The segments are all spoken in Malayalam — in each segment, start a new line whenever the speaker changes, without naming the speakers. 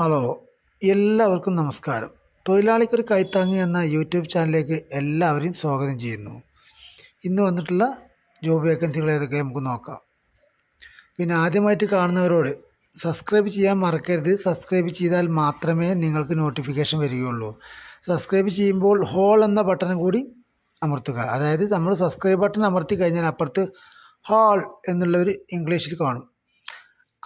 ഹലോ എല്ലാവർക്കും നമസ്കാരം. തൊഴിലാളിക്കൊരു കൈത്താങ്ങി എന്ന യൂട്യൂബ് ചാനലിലേക്ക് എല്ലാവരെയും സ്വാഗതം ചെയ്യുന്നു. ഇന്ന് വന്നിട്ടുള്ള ജോബ് വേക്കൻസികൾ ഏതൊക്കെ നമുക്ക് നോക്കാം. പിന്നെ ആദ്യമായിട്ട് കാണുന്നവരോട് സബ്സ്ക്രൈബ് ചെയ്യാൻ മറക്കരുത്. സബ്സ്ക്രൈബ് ചെയ്താൽ മാത്രമേ നിങ്ങൾക്ക് നോട്ടിഫിക്കേഷൻ വരികയുള്ളൂ. സബ്സ്ക്രൈബ് ചെയ്യുമ്പോൾ ഹോൾ എന്ന ബട്ടണും കൂടി അമർത്തുക. അതായത് നമ്മൾ സബ്സ്ക്രൈബ് ബട്ടൺ അമർത്തി കഴിഞ്ഞാൽ അപ്പുറത്ത് ഹാൾ എന്നുള്ളൊരു ഇംഗ്ലീഷിൽ കാണും.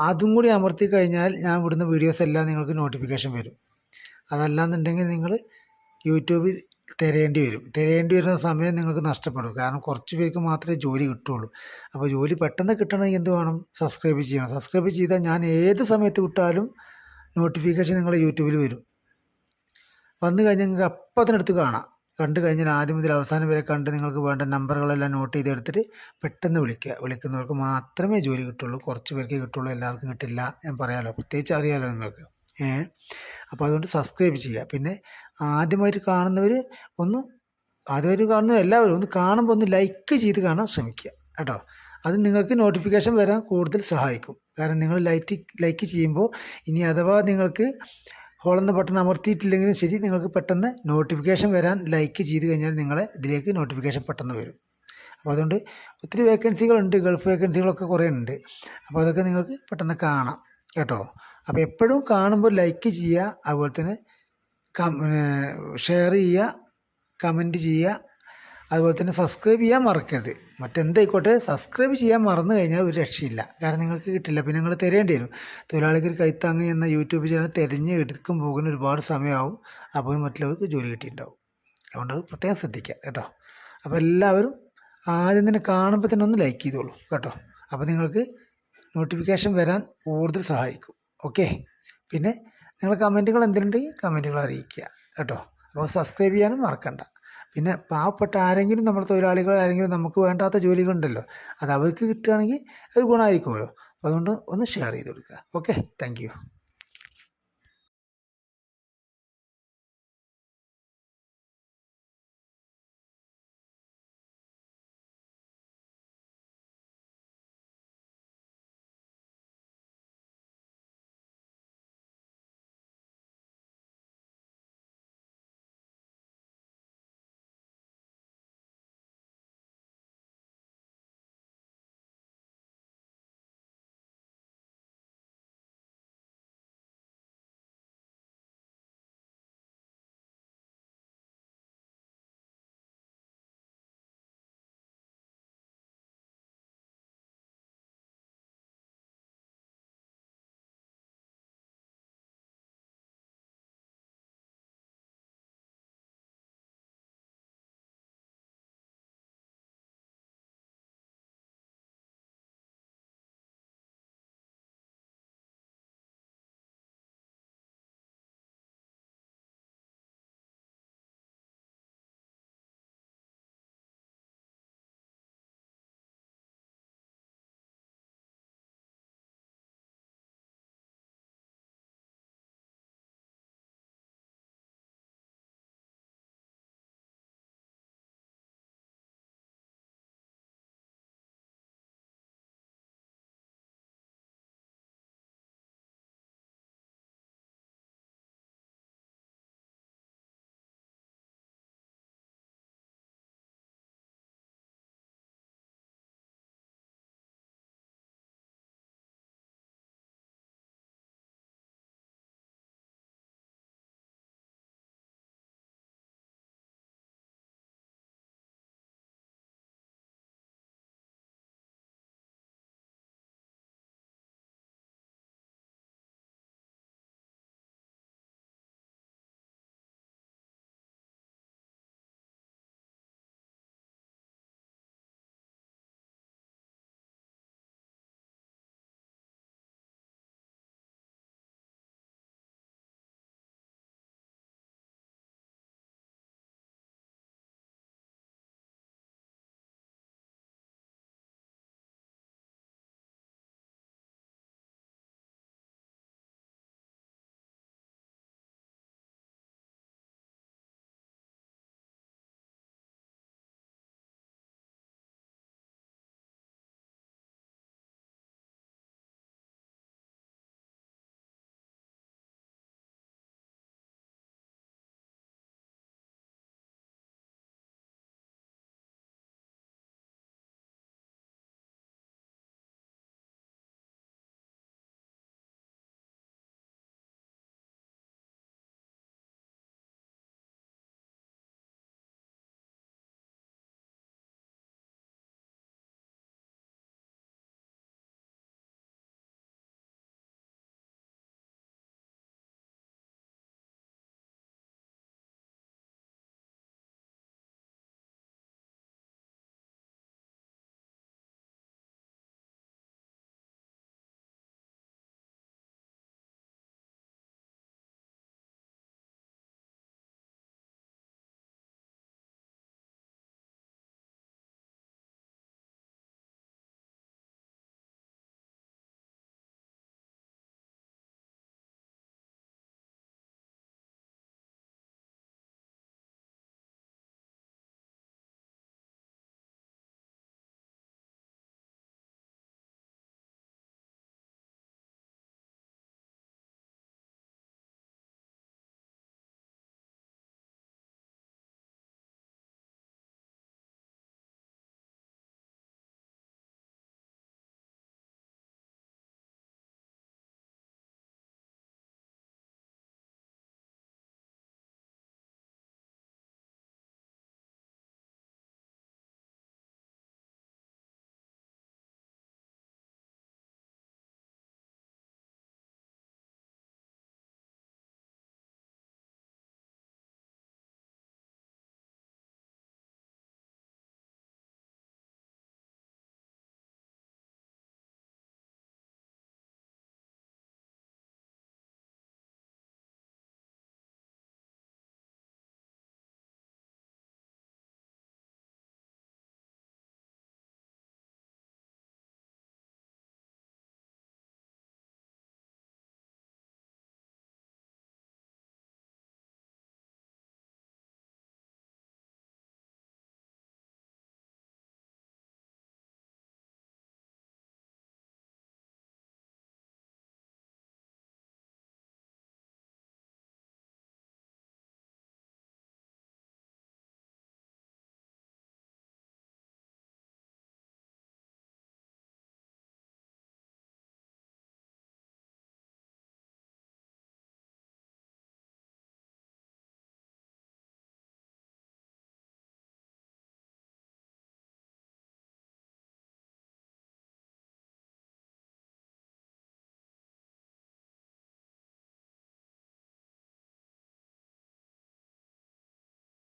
അതും കൂടി അമർത്തി കഴിഞ്ഞാൽ ഞാൻ വിടുന്ന വീഡിയോസ് എല്ലാം നിങ്ങൾക്ക് നോട്ടിഫിക്കേഷൻ വരും. അതല്ലാന്നുണ്ടെങ്കിൽ നിങ്ങൾ യൂട്യൂബിൽ തിരയേണ്ടി വരും. തിരയേണ്ടി വരുന്ന സമയം നിങ്ങൾക്ക് നഷ്ടപ്പെടും. കാരണം കുറച്ച് പേർക്ക് മാത്രമേ ജോലി കിട്ടുള്ളൂ അപ്പോൾ ജോലി പെട്ടെന്ന് കിട്ടണമെങ്കിൽ എന്ത് വേണം? സബ്സ്ക്രൈബ് ചെയ്യണം. സബ്സ്ക്രൈബ് ചെയ്താൽ ഞാൻ ഏത് സമയത്ത് വിട്ടാലും നോട്ടിഫിക്കേഷൻ നിങ്ങളുടെ യൂട്യൂബിൽ വരും. വന്നു കഴിഞ്ഞാൽ നിങ്ങൾക്ക് അപ്പം അതിനടുത്ത് കാണാം. കണ്ടു കഴിഞ്ഞാൽ ആദ്യം മുതൽ അവസാനം വരെ കണ്ട് നിങ്ങൾക്ക് വേണ്ട നമ്പറുകളെല്ലാം നോട്ട് ചെയ്തെടുത്തിട്ട് പെട്ടെന്ന് വിളിക്കുക. വിളിക്കുന്നവർക്ക് മാത്രമേ ജോലി കിട്ടുള്ളൂ. കുറച്ച് പേർക്ക് കിട്ടുള്ളൂ. എല്ലാവർക്കും കിട്ടില്ല. ഞാൻ പറയാമല്ലോ പ്രത്യേകിച്ച് അറിയാമല്ലോ നിങ്ങൾക്ക്. ഏ? അപ്പോൾ അതുകൊണ്ട് സബ്സ്ക്രൈബ് ചെയ്യുക. പിന്നെ ആദ്യമായിട്ട് കാണുന്നവർ ഒന്ന് ആദ്യമായിട്ട് കാണുന്ന എല്ലാവരും ഒന്ന് കാണുമ്പോൾ ഒന്ന് ലൈക്ക് ചെയ്ത് കാണാൻ ശ്രമിക്കുക. കേട്ടോ. അത് നിങ്ങൾക്ക് നോട്ടിഫിക്കേഷൻ വരാൻ കൂടുതൽ സഹായിക്കും. കാരണം നിങ്ങൾ ലൈറ്റ് ലൈക്ക് ചെയ്യുമ്പോൾ ഇനി അഥവാ നിങ്ങൾക്ക് ഹോളെന്ന ബട്ടൺ അമർത്തിയിട്ടില്ലെങ്കിലും ശരി നിങ്ങൾക്ക് പെട്ടെന്ന് നോട്ടിഫിക്കേഷൻ വരാൻ ലൈക്ക് ചെയ്ത് കഴിഞ്ഞാൽ നിങ്ങളെ ഇതിലേക്ക് നോട്ടിഫിക്കേഷൻ പെട്ടെന്ന് വരും. അപ്പോൾ അതുകൊണ്ട് ഒത്തിരി വേക്കൻസികളുണ്ട് ഗൾഫ് വേക്കൻസികളൊക്കെ കുറേ ഉണ്ട്. അപ്പോൾ അതൊക്കെ നിങ്ങൾക്ക് പെട്ടെന്ന് കാണാം കേട്ടോ. അപ്പോൾ എപ്പോഴും കാണുമ്പോൾ ലൈക്ക് ചെയ്യുക അതുപോലെ തന്നെ ഷെയർ ചെയ്യുക കമന്റ് ചെയ്യുക അതുപോലെ തന്നെ സബ്സ്ക്രൈബ് ചെയ്യാൻ മറക്കരുത്. മറ്റെന്തായിക്കോട്ടെ സബ്സ്ക്രൈബ് ചെയ്യാൻ മറന്നു കഴിഞ്ഞാൽ ഒരു രക്ഷയില്ല. കാരണം നിങ്ങൾക്ക് കിട്ടില്ല. പിന്നെ നിങ്ങൾ തിരയേണ്ടി വരും. തൊഴിലാളികൾ കൈത്താങ്ങ് എന്ന യൂട്യൂബ് ചാനൽ തിരഞ്ഞ് എടുക്കും പോകുന്ന ഒരുപാട് സമയമാവും. അപ്പോൾ മറ്റുള്ളവർക്ക് ജോലി കിട്ടിയിട്ടുണ്ടാവും. അതുകൊണ്ട് അത് പ്രത്യേകം ശ്രദ്ധിക്കുക കേട്ടോ. അപ്പോൾ എല്ലാവരും ആദ്യം തന്നെ കാണുമ്പോൾ തന്നെ ഒന്ന് ലൈക്ക് ചെയ്തോളൂ കേട്ടോ. അപ്പോൾ നിങ്ങൾക്ക് നോട്ടിഫിക്കേഷൻ വരാൻ കൂടുതൽ സഹായിക്കും. ഓക്കെ പിന്നെ നിങ്ങൾ കമന്റുകൾ എന്തിനുണ്ടെങ്കിൽ കമന്റുകൾ അറിയിക്കുക കേട്ടോ. അപ്പോൾ സബ്സ്ക്രൈബ് ചെയ്യാനും മറക്കണ്ട. പിന്നെ പാവപ്പെട്ട ആരെങ്കിലും നമ്മുടെ തൊഴിലാളികൾ ആരെങ്കിലും നമുക്ക് വേണ്ടാത്ത ജോലികളുണ്ടല്ലോ അത് അവർക്ക് കിട്ടുകയാണെങ്കിൽ ഒരു ഗുണമായിരിക്കുമല്ലോ. അതുകൊണ്ട് ഒന്ന് ഷെയർ ചെയ്ത് കൊടുക്കുക. Okay thank